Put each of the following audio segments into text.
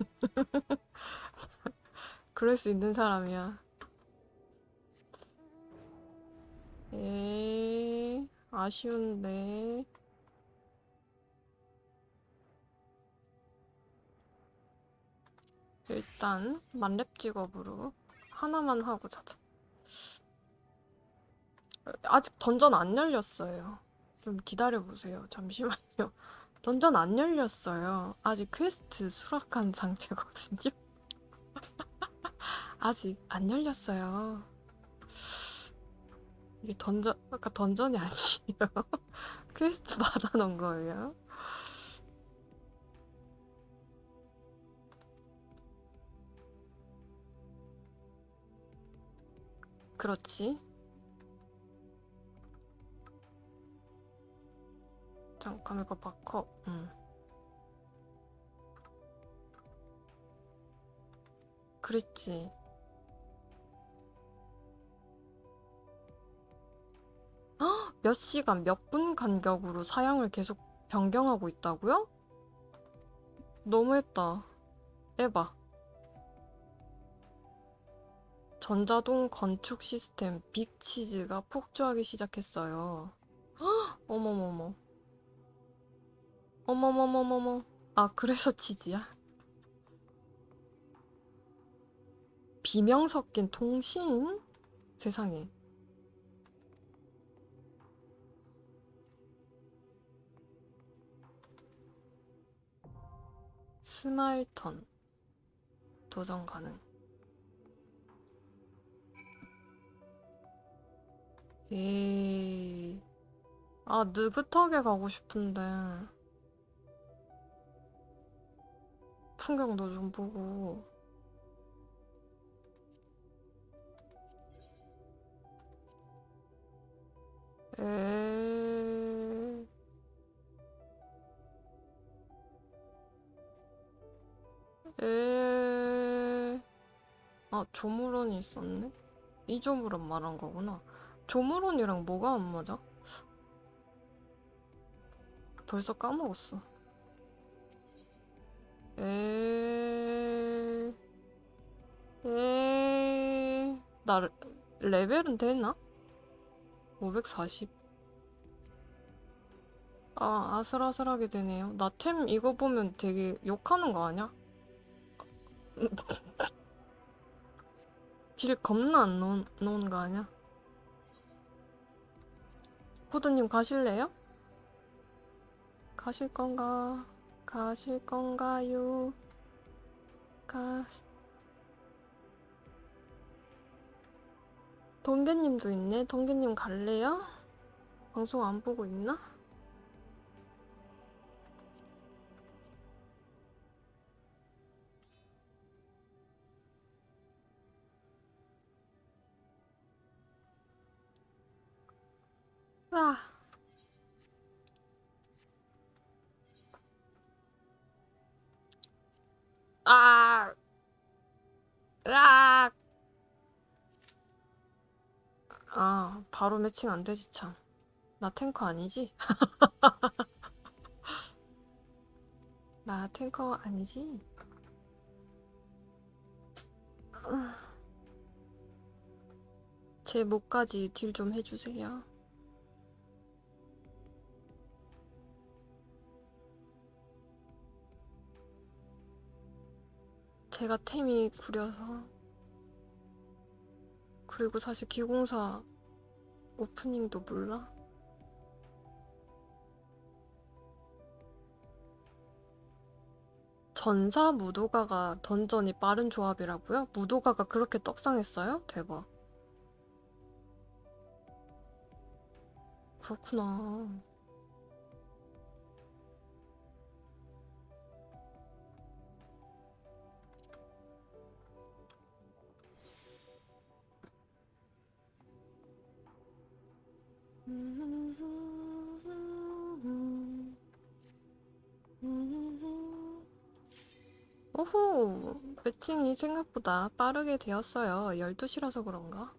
그럴 수 있는 사람이야. 에 아쉬운데. 일단 만렙 직업으로 하나만 하고 자자. 아직 던전 안 열렸어요. 좀 기다려 보세요. 잠시만요. 던전 안 열렸어요. 아직 퀘스트 수락한 상태거든요. 아직 안 열렸어요. 이게 던전, 아까 던전이 아니에요. 퀘스트 받아놓은 거예요. 그렇지. 잠깐 이거 바꿔. 응. 그랬지. 헉, 몇 시간, 몇 분 간격으로 사양을 계속 변경하고 있다고요? 너무했다. 에바. 전자동 건축 시스템 빅치즈가 폭주하기 시작했어요. 헉, 어머머머. 어머머머머머. 아, 그래서 치즈야? 비명 섞인 통신? 세상에. 스마일턴. 도전 가능. 에이. 아, 느긋하게 가고 싶은데. 풍경도 좀 보고. 에. 에. 아, 조무런이 있었네? 이 조무런 말한 거구나. 조무런이랑 뭐가 안 맞아? 벌써 까먹었어. 에. 에. 나 레- 레벨은 되나? 540. 아, 아슬아슬하게 되네요. 나 템 이거 보면 되게 욕하는 거 아니야? 딜 겁나 안 넣은, 넣은 거 아니야? 호드님 가실래요? 가실 건가? 가실 건가요? 가. 동계님도 있네. 동계님 갈래요? 방송 안 보고 있나? 와. 아, 바로 매칭 안 되지, 참. 나 탱커 아니지? 나 탱커 아니지? 제 목까지 딜 좀 해주세요. 제가 템이 구려서 그리고 사실 기공사 오프닝도 몰라? 전사 무도가가 던전이 빠른 조합이라고요? 무도가가 그렇게 떡상했어요? 대박. 그렇구나. 오호, 매칭이 생각보다 빠르게 되었어요. 12시라서 그런가?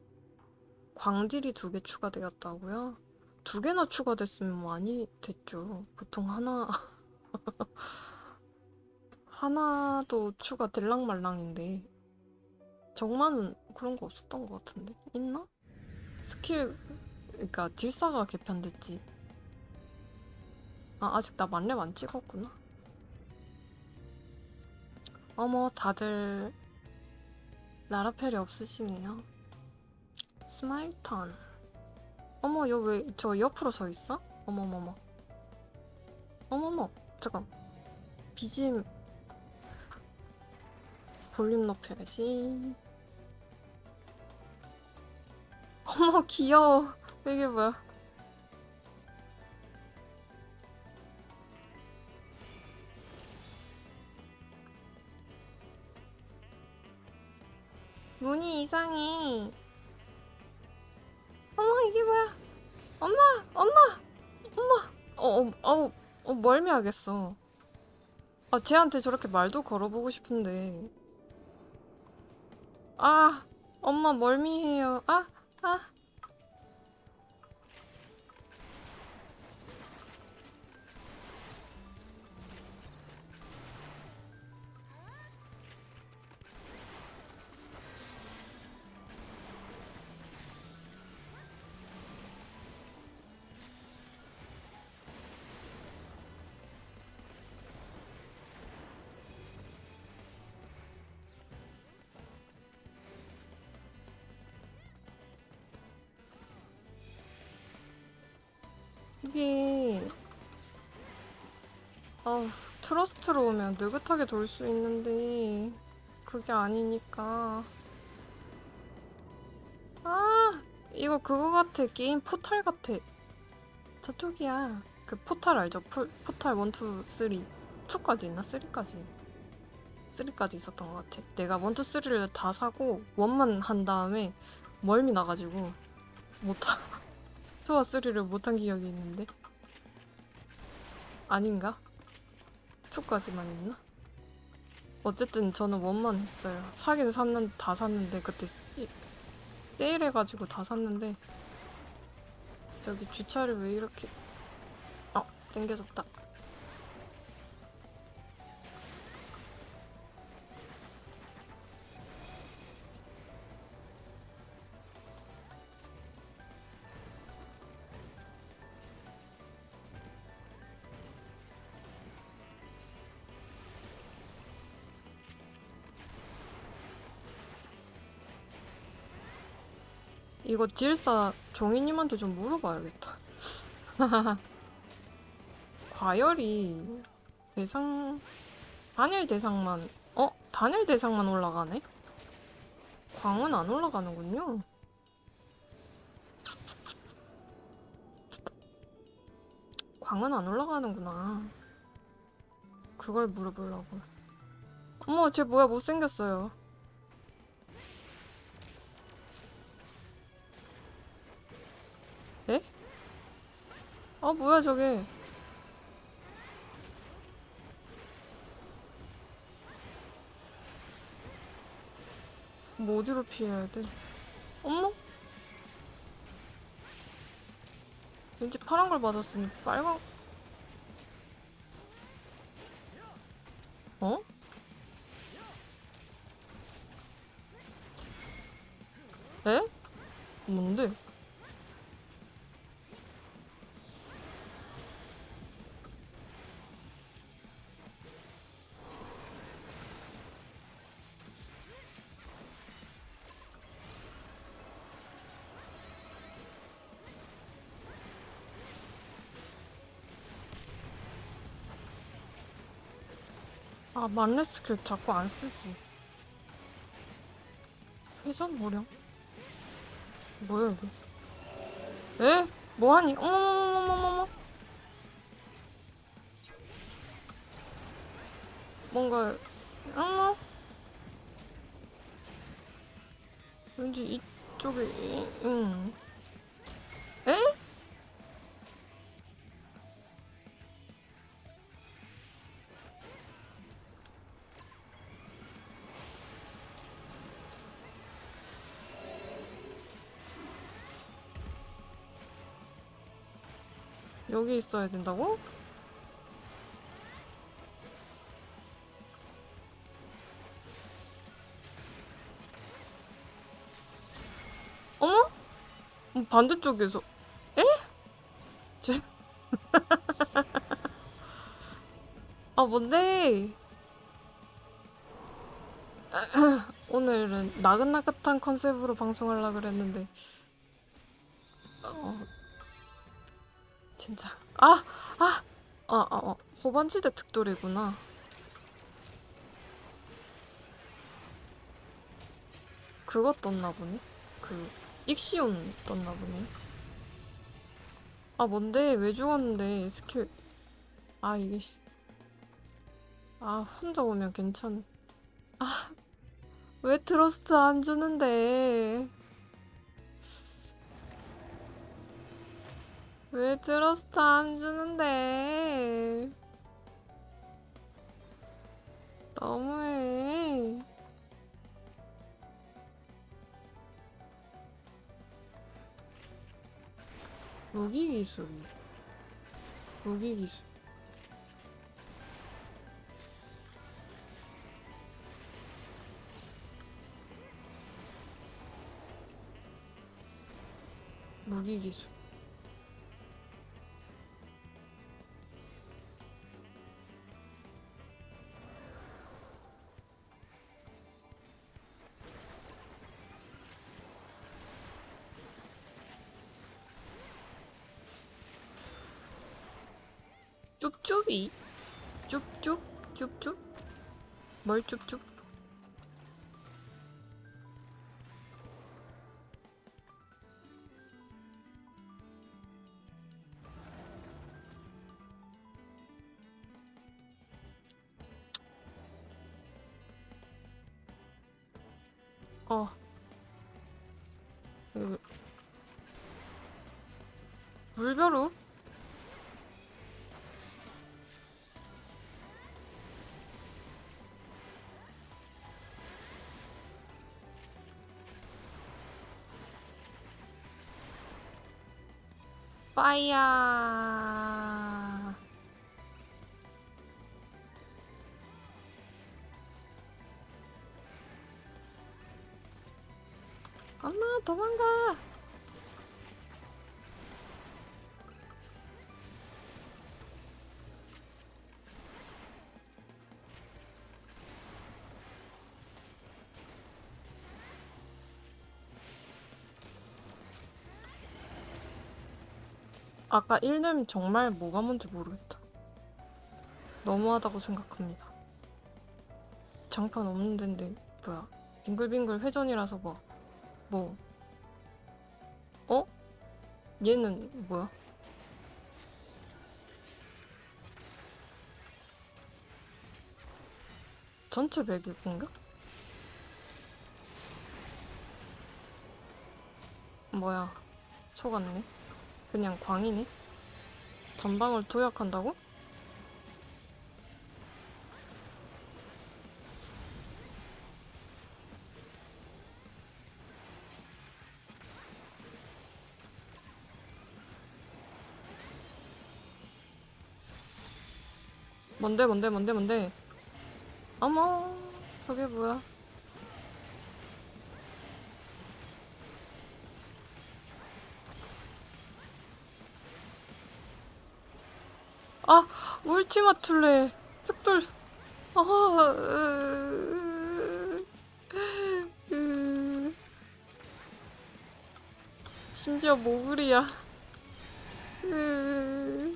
광딜이 두 개 추가되었다고요? 두 개나 추가됐으면 많이 됐죠. 보통 하나. 하나도 추가 들랑말랑인데 정만은 그런 거 없었던 것 같은데 있나? 스킬 그러니까 딜사가 개편됐지. 아 아직 나 만렙 안 찍었구나. 어머 다들 라라펠이 없으시네요. 스마일 턴. 어머 여 왜 저 옆으로 서 있어? 어머머머. 어머머 잠깐. BGM 볼륨 높여야지. 어머 귀여워 이게 뭐야? 문이 이상해. 어머 이게 뭐야? 엄마 엄마 엄마. 어, 어, 어, 어 멀미하겠어. 아 쟤한테 저렇게 말도 걸어보고 싶은데. 아 엄마 멀미해요. 아 아. 이게 아 트러스트로 오면 느긋하게 돌 수 있는데 그게 아니니까. 아 이거 그거 같아. 게임 포탈 같아. 저쪽이야. 그 포탈 알죠? 포, 포탈 1, 2, 3 2까지 있나? 3까지. 3까지 있었던 것 같아. 내가 1, 2, 3를 다 사고 원만 한 다음에 멀미 나가지고 못하 투와 3를 못한 기억이 있는데 아닌가? 2까지만 했나? 어쨌든 저는 원만 했어요 사긴 샀는 다 샀는데 그때 이- 세일해가지고 다 샀는데 저기 주차를 왜 이렇게 아 땡겨졌다 이거 딜사 종이님한테 좀 물어봐야겠다. 과열이 대상 단일 대상만 어 단일 대상만 올라가네? 광은 안 올라가는군요. 광은 안 올라가는구나. 그걸 물어보려고. 어머, 쟤 뭐야 못생겼어요. 아 뭐야 저게 뭐 어디로 피해야 돼? 어머? 왠지 파란 걸 맞았으니 빨간 아, 만렙 스킬 자꾸 안 쓰지. 회전 모령? 뭐야, 이게? 에? 뭐하니? 어머머머머머머. 뭔가, 어머. 왠지 이쪽에, 응. 여기 있어야 된다고? 어머? 뭐 반대쪽에서 에? 쟤? 아 뭔데? 오늘은 나긋나긋한 컨셉으로 방송하려 그랬는데 진짜 아! 아! 아, 아, 아. 호반지대 특돌이구나 그거 떴나 보네 그 익시온 떴나 보네 아 뭔데 왜 죽었는데 스킬 아 이게 씨. 아 혼자 오면 괜찮 아 왜 트러스트 안 주는데 왜 트러스트 안 주는데? 너무해. 무기 기술. 무기 기술. 무기 기술 쭈쭈비? 쭈쭈? 쭈쭈? 뭘 쭈쭈 빠이야. 엄마 도망가. 아까 1렘 정말 뭐가 뭔지 모르겠다. 너무하다고 생각합니다. 장판 없는 데인데 뭐야? 빙글빙글 회전이라서 뭐 뭐? 어? 얘는 뭐야? 전체 백일 건가? 뭐야? 속았네. 그냥 광이네? 전방을 도약한다고? 뭔데 뭔데 뭔데 뭔데 어머 저게 뭐야 아 울티마 툴레. 특돌. 아 으, 으, 심지어 모글이야. 으,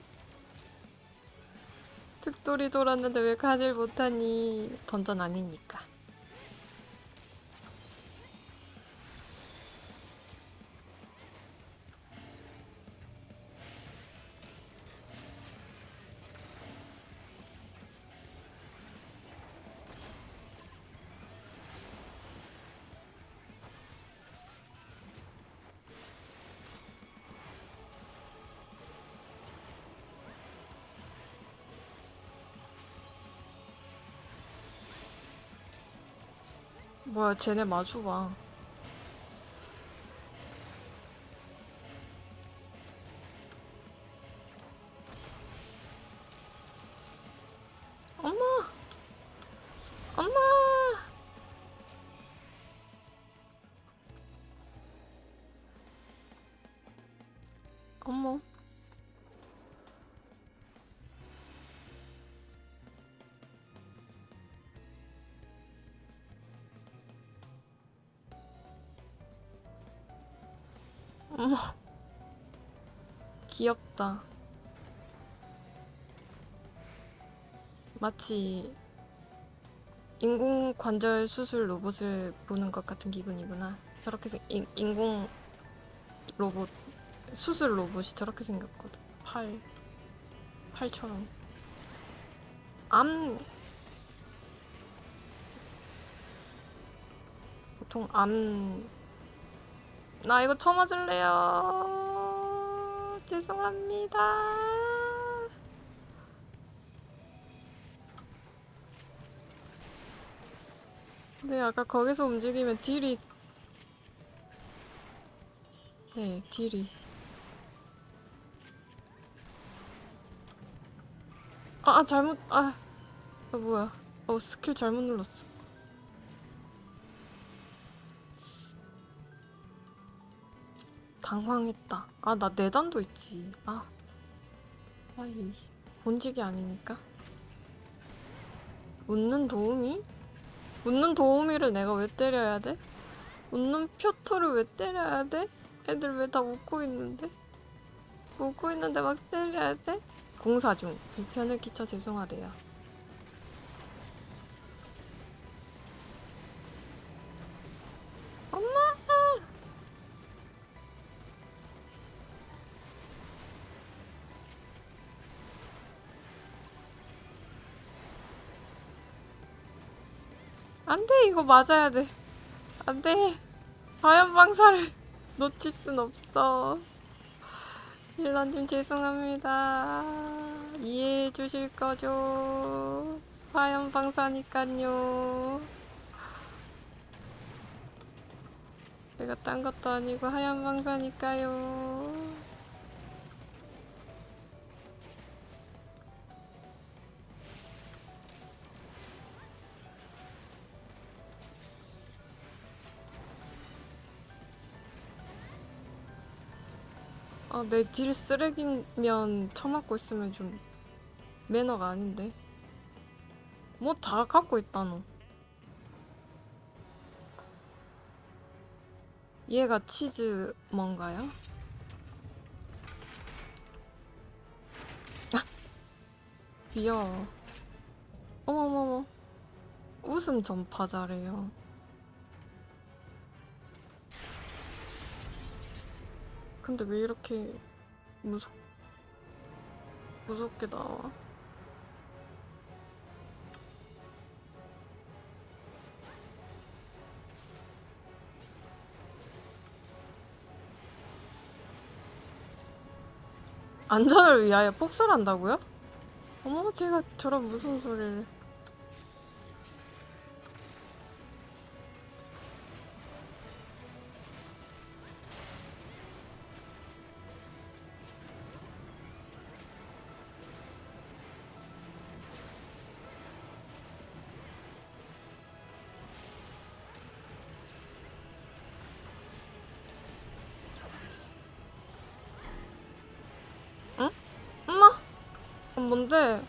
특돌이 돌았는데 왜 가질 못하니? 던전 아니니까 뭐야 쟤네 마주봐 귀엽다. 마치 인공 관절 수술 로봇을 보는 것 같은 기분이구나. 저렇게 생 인, 인공 로봇 수술 로봇이 저렇게 생겼거든. 팔 팔처럼. 암 보통 암. 나 이거 처음 맞을래요. 죄송합니다. 근데 아까 거기서 움직이면 딜이. 네 딜이. 아, 아 잘못 아, 아 뭐야. 어 스킬 잘못 눌렀어 당황했다 아 나 내단도 있지 아 아 이 본직이 아니니까 웃는 도우미? 웃는 도우미를 내가 왜 때려야 돼? 웃는 표토를 왜 때려야 돼? 애들 왜 다 웃고 있는데? 웃고 있는데 막 때려야 돼? 공사 중. 불편을 끼쳐 죄송하대요. 안 돼, 이거 맞아야 돼. 안 돼. 과연 방사를 놓칠 순 없어. 일런님 죄송합니다. 이해해 주실 거죠? 화염 방사니깐요. 내가 딴 것도 아니고 하얀 방사니까요. 아, 내 딜 쓰레기면 처맞고 있으면 좀 매너가 아닌데. 뭐 다 갖고 있다 너. 얘가 치즈 뭔가요? 아, 귀여워. 어머머머. 웃음 전파자래요. 근데 왜 이렇게 무섭 무섭게 나와? 안전을 위하여 폭설한다고요? 어머, 제가 저런 무슨 소리를. 어, 뭔데?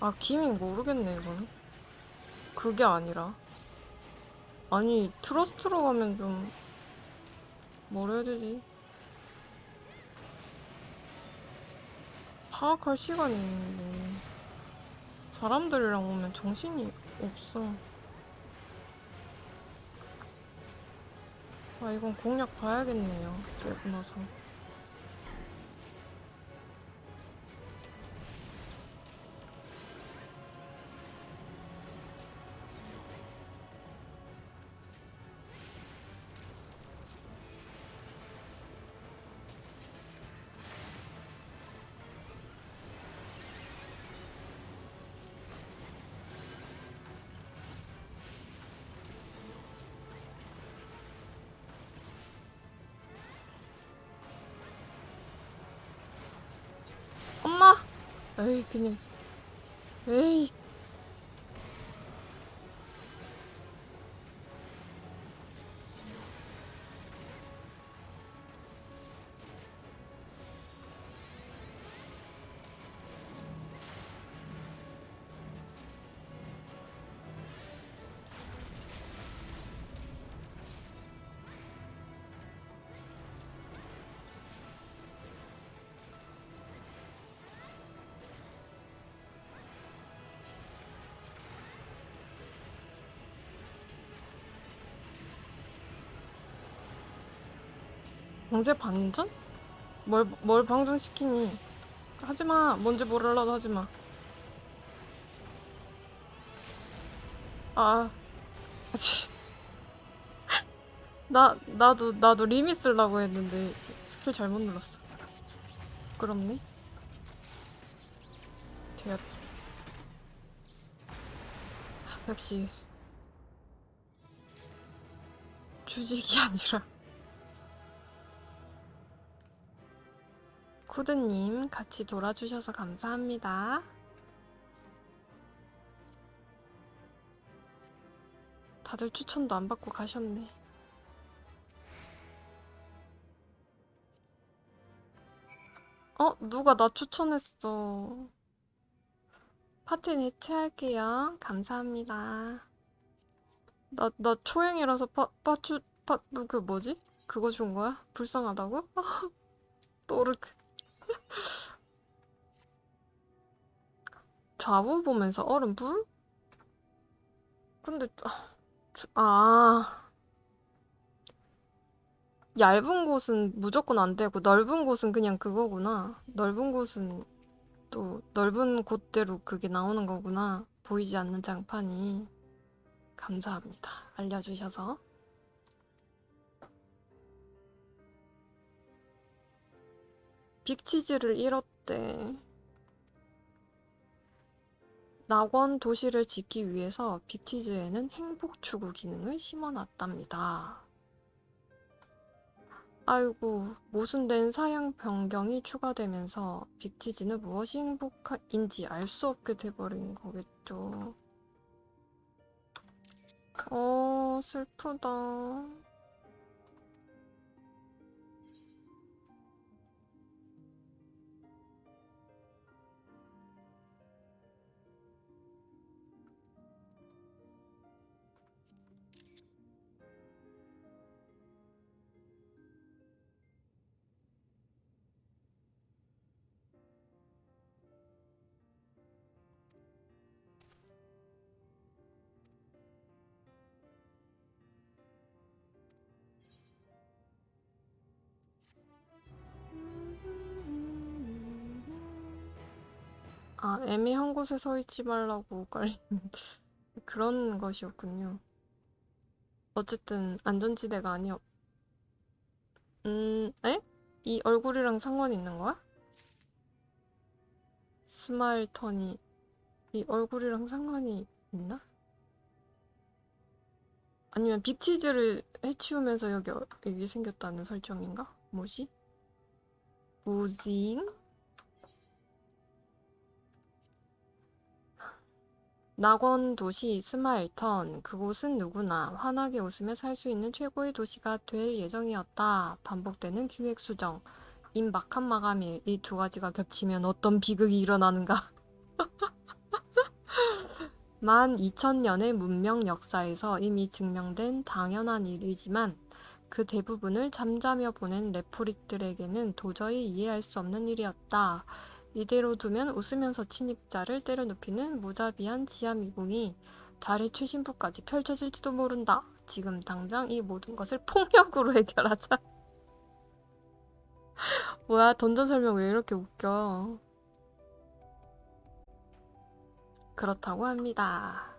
아, 기믹 모르겠네, 이거는. 그게 아니라. 아니, 트러스트로 가면 좀 뭐라 해야 되지? 파악할 시간이 있는데 사람들이랑 오면 정신이 없어. 아 이건 공략 봐야겠네요. 깨고 나서. 에이 그냥 에이 언제 반전? 뭘, 뭘 방전시키니? 하지마. 뭔지 모르라도 하지마. 아. 치. 나, 나도, 나도 리미 쓰려고 했는데 스킬 잘못 눌렀어. 부끄럽네. 되었. 역시. 주직이 아니라. 코드님 같이 돌아주셔서 감사합니다. 다들 추천도 안 받고 가셨네. 어? 누가 나 추천했어. 파티는 해체할게요. 감사합니다. 나, 나 초행이라서 파, 파추, 파, 그 뭐지? 그거 준 거야? 불쌍하다고? 또르크. 좌우 보면서 얼음 불? 근데 아, 주- 아 얇은 곳은 무조건 안 되고 넓은 곳은 그냥 그거구나. 넓은 곳은 또 넓은 곳대로 그게 나오는 거구나. 보이지 않는 장판이. 감사합니다. 알려주셔서. 빅치즈를 잃었대. 낙원 도시를 짓기 위해서 빅치즈에는 행복 추구 기능을 심어놨답니다. 아이고, 모순된 사양 변경이 추가되면서 빅치즈는 무엇이 행복인지 알 수 없게 돼버린 거겠죠. 어, 슬프다. 아, 애매한 곳에 서 있지 말라고 깔린 그런 것이었군요. 어쨌든 안전지대가 아니었. 음, 에? 이 얼굴이랑 상관 있는 거야? 스마일 턴이 이 얼굴이랑 상관이 있나? 아니면 빅치즈를 해치우면서 여기 어- 여기 생겼다는 설정인가? 뭐지? 뭐지? 낙원 도시 스마일턴. 그곳은 누구나 환하게 웃으며 살 수 있는 최고의 도시가 될 예정이었다. 반복되는 기획 수정. 임박한 마감일. 이 두 가지가 겹치면 어떤 비극이 일어나는가? 만 2000년의 문명 역사에서 이미 증명된 당연한 일이지만 그 대부분을 잠자며 보낸 레포릿들에게는 도저히 이해할 수 없는 일이었다. 이대로 두면 웃으면서 침입자를 때려눕히는 무자비한 지하 미궁이 달의 최신부까지 펼쳐질지도 모른다. 지금 당장 이 모든 것을 폭력으로 해결하자. 뭐야, 던전 설명 왜 이렇게 웃겨? 그렇다고 합니다.